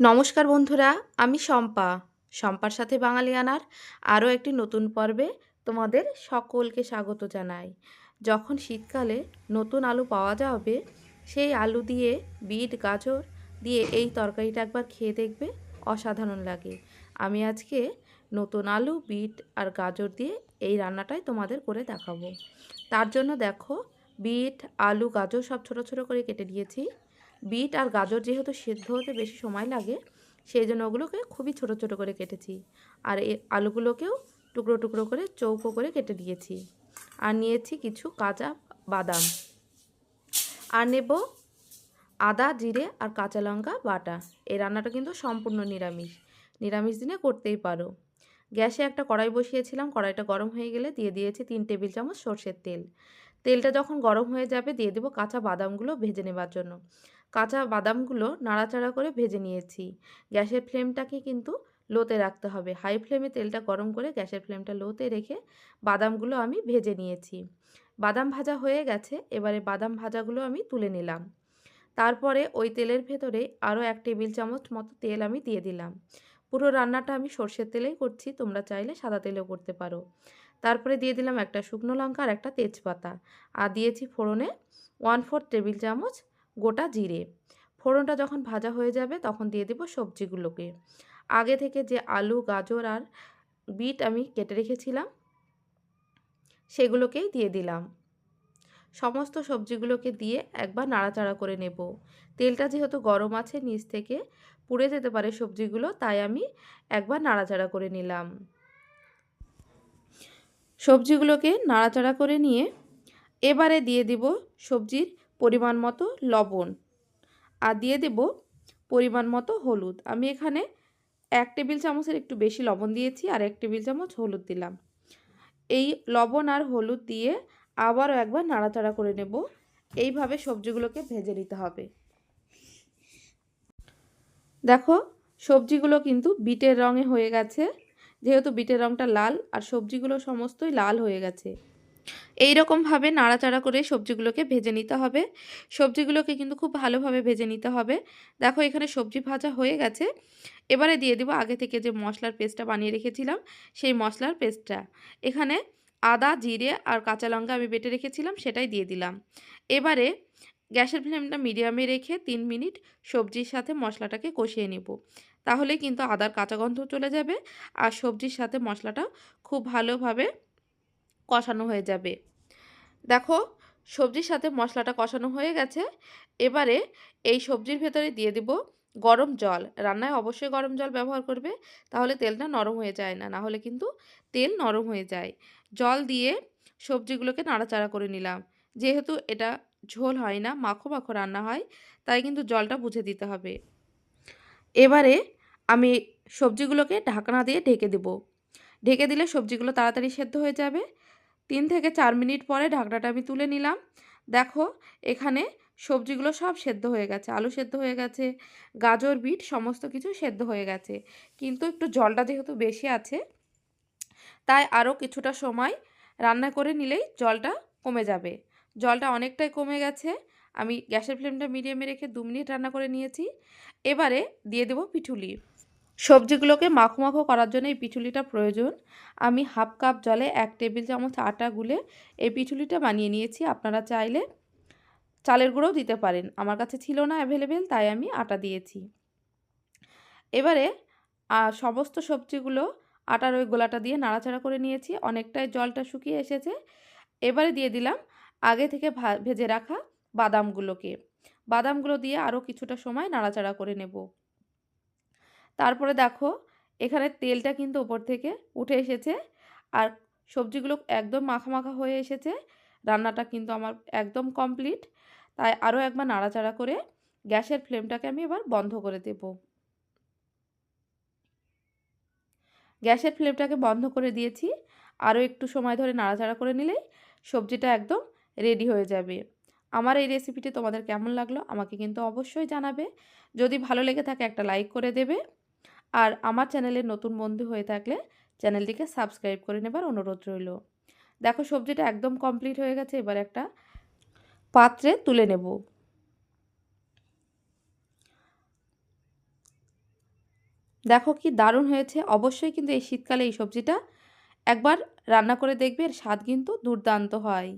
নমস্কার বন্ধুরা, আমি শম্পা। শম্পার সাথে বাঙালিয়ানার আরও একটি নতুন পর্বে তোমাদের সকলকে স্বাগত জানাই। যখন শীতকালে নতুন আলু পাওয়া যাবে, সেই আলু দিয়ে বিট, গাজর দিয়ে এই তরকারিটা একবার খেয়ে দেখবে, অসাধারণ লাগে। আমি আজকে নতুন আলু, বিট আর গাজর দিয়ে এই রান্নাটাই তোমাদের করে দেখাবো। তার জন্য দেখো, বিট, আলু, গাজর সব ছোট ছোট করে কেটে দিয়েছি বিট আর গাজর যেহেতু সেদ্ধ হতে বেশি সময় লাগে, সেই জন্য ওগুলোকে খুবই ছোট ছোট করে কেটেছি। আর এই আলুগুলোকেও টুকরো টুকরো করে চৌকো করে কেটে দিয়েছি। আর নিয়েছি কিছু কাঁচা বাদাম। আর নেব আদা, জিরে আর কাঁচা লঙ্কা বাটা। এই রান্নাটা কিন্তু সম্পূর্ণ নিরামিষ। নিরামিষ দিনে করতেই পারো। গ্যাসে একটা কড়াই বসিয়েছিলাম, কড়াইটা গরম হয়ে গেলে দিয়ে দিয়েছি তিন টেবিল চামচ সর্ষের তেল। তেলটা যখন গরম হয়ে যাবে দিয়ে দেবো কাঁচা বাদামগুলো ভেজে নেবার জন্য। কাঁচা বাদামগুলো নাড়াচাড়া করে ভেজে নিয়েছি। গ্যাসের ফ্লেমটাকে কিন্তু লোতে রাখতে হবে। হাই ফ্লেমে তেলটা গরম করে গ্যাসের ফ্লেমটা লোতে রেখে বাদামগুলো আমি ভেজে নিয়েছি। বাদাম ভাজা হয়ে গেছে, এবারে বাদাম ভাজাগুলো আমি তুলে নিলাম। তারপরে ওই তেলের ভেতরে আরও এক টেবিল চামচ মতো তেল আমি দিয়ে দিলাম। পুরো রান্নাটা আমি সর্ষের তেলেই করছি, তোমরা চাইলে সাদা তেলেও করতে পারো। তারপরে দিয়ে দিলাম একটা শুকনো লঙ্কা আর একটা তেজপাতা। আর দিয়েছি ফোড়নে ওয়ান ফোর টেবিল চামচ গোটা জিরে। ফোড়নটা যখন ভাজা হয়ে যাবে তখন দিয়ে দেবো সবজিগুলোকে। আগে থেকে যে আলু, গাজর আর বিট আমি কেটে রেখেছিলাম, সেগুলোকেই দিয়ে দিলাম। সমস্ত সবজিগুলোকে দিয়ে একবার নাড়াচাড়া করে নেব। তেলটা যেহেতু গরম আছে, নিচ থেকে পুড়ে যেতে পারে সবজিগুলো, তাই আমি একবার নাড়াচাড়া করে নিলাম। সবজিগুলোকে নাড়াচাড়া করে নিয়ে এবারে দিয়ে দিব সবজির পরিমাণ মতো লবণ। আর দিয়ে দেব পরিমাণ মতো হলুদ। আমি এখানে এক টেবিল চামচের একটু বেশি লবণ দিয়েছি আর এক টেবিল চামচ হলুদ দিলাম। এই লবণ আর হলুদ দিয়ে আবারও একবার নাড়াচাড়া করে নেব। এইভাবে সবজিগুলোকে ভেজে নিতে হবে। দেখো, সবজিগুলো কিন্তু বিটের রঙে হয়ে গেছে। যেহেতু বিটের রঙটা লাল আর সবজিগুলো সমস্তই লাল হয়ে গেছে। এই রকমভাবে নাড়াচাড়া করে সবজিগুলোকে ভেজে নিতে হবে। সবজিগুলোকে কিন্তু খুব ভালোভাবে ভেজে নিতে হবে। দেখো এখানে সবজি ভাজা হয়ে গেছে। এবারে দিয়ে দেবো আগে থেকে যে মশলার পেস্টটা বানিয়ে রেখেছিলাম, সেই মশলার পেস্টটা। এখানে আদা, জিরে আর কাঁচা লঙ্কা আমি বেটে রেখেছিলাম, সেটাই দিয়ে দিলাম। এবারে গ্যাসের ফ্লেমটা মিডিয়ামে রেখে তিন মিনিট সবজির সাথে মশলাটাকে কষিয়ে নেব। তাহলে কিন্তু আদার কাঁচা গন্ধ চলে যাবে আর সবজির সাথে মশলাটা খুব ভালোভাবে কষানো হয়ে যাবে। দেখো, সবজির সাথে মশলাটা কষানো হয়ে গেছে। এবারে এই সবজির ভেতরে দিয়ে দিব গরম জল। রান্নায় অবশ্যই গরম জল ব্যবহার করবে, তাহলে তেলটা নরম হয়ে যায় না। নাহলে কিন্তু তেল নরম হয়ে যায়। জল দিয়ে সবজিগুলোকে নাড়াচাড়া করে নিলাম। যেহেতু এটা ঝোল হয় না, মাখো মাখো রান্না হয়, তাই কিন্তু জলটা বুঝে দিতে হবে। এবারে আমি সবজিগুলোকে ঢাকনা দিয়ে ঢেকে দেব। ঢেকে দিলে সবজিগুলো তাড়াতাড়ি সেদ্ধ হয়ে যাবে। তিন থেকে চার মিনিট পরে ঢাকনাটা আমি তুলে নিলাম। দেখো, এখানে সবজিগুলো সব সেদ্ধ হয়ে গেছে, আলু সেদ্ধ হয়ে গেছে, গাজর, বিট সমস্ত কিছু সেদ্ধ হয়ে গেছে। কিন্তু একটু জলটা যেহেতু বেশি আছে, তাই আরও কিছুটা সময় রান্না করে নিলেই জলটা কমে যাবে। জলটা অনেকটাই কমে গেছে। আমি গ্যাসের ফ্লেমটা মিডিয়ামে রেখে দু মিনিট রান্না করে নিয়েছি। এবারে দিয়ে দেবো পিঠুলি। সবজিগুলোকে মাখো মাখো করার জন্য এই পিঠুলিটা প্রয়োজন। আমি হাফ কাপ জলে এক টেবিল চামচ আটা গুলে এই পিঠুলিটা বানিয়ে নিয়েছি। আপনারা চাইলে চালের গুঁড়োও দিতে পারেন। আমার কাছে ছিল না অ্যাভেলেবেল তাই আমি আটা দিয়েছি। এবারে সমস্ত সবজিগুলো আটার ওই গোলাটা দিয়ে নাড়াচাড়া করে নিয়েছি। অনেকটাই জলটা শুকিয়ে এসেছে। এবারে দিয়ে দিলাম আগে থেকে ভেজে রাখা বাদামগুলোকে। বাদামগুলো দিয়ে আরও কিছুটা সময় নাড়াচাড়া করে নেব। তারপরে দেখো, এখানে তেলটা কিন্তু ওপর থেকে উঠে এসেছে। আর সবজিগুলো একদম মাখা মাখা হয়ে এসেছে। রান্নাটা কিন্তু আমার একদম কমপ্লিট তাই আরও একবার নাড়াচাড়া করে গ্যাসের ফ্লেমটাকে আমি এবার বন্ধ করে দেব। গ্যাসের ফ্লেমটাকে বন্ধ করে দিয়েছি। আরও একটু সময় ধরে নাড়াচাড়া করে নিলেই সবজিটা একদম রেডি হয়ে যাবে। আমার এই রেসিপিটি তোমাদের কেমন লাগল আমাকে কিন্তু অবশ্যই জানাবে। যদি ভালো লেগে থাকে একটা লাইক করে দেবে। আর আমার চ্যানেলের নতুন বন্ধু হয়ে থাকলে চ্যানেলটিকে সাবস্ক্রাইব করে নেবার অনুরোধ রইল। দেখো সবজিটা একদম কমপ্লিট হয়ে গেছে, এবার একটা পাত্রে তুলে নেব। দেখো কি দারুণ হয়েছে, অবশ্যই কিন্তু এই শীতকালে এই সবজিটা একবার রান্না করে দেখবে, এর স্বাদ কিন্তু দুর্দান্ত হয়।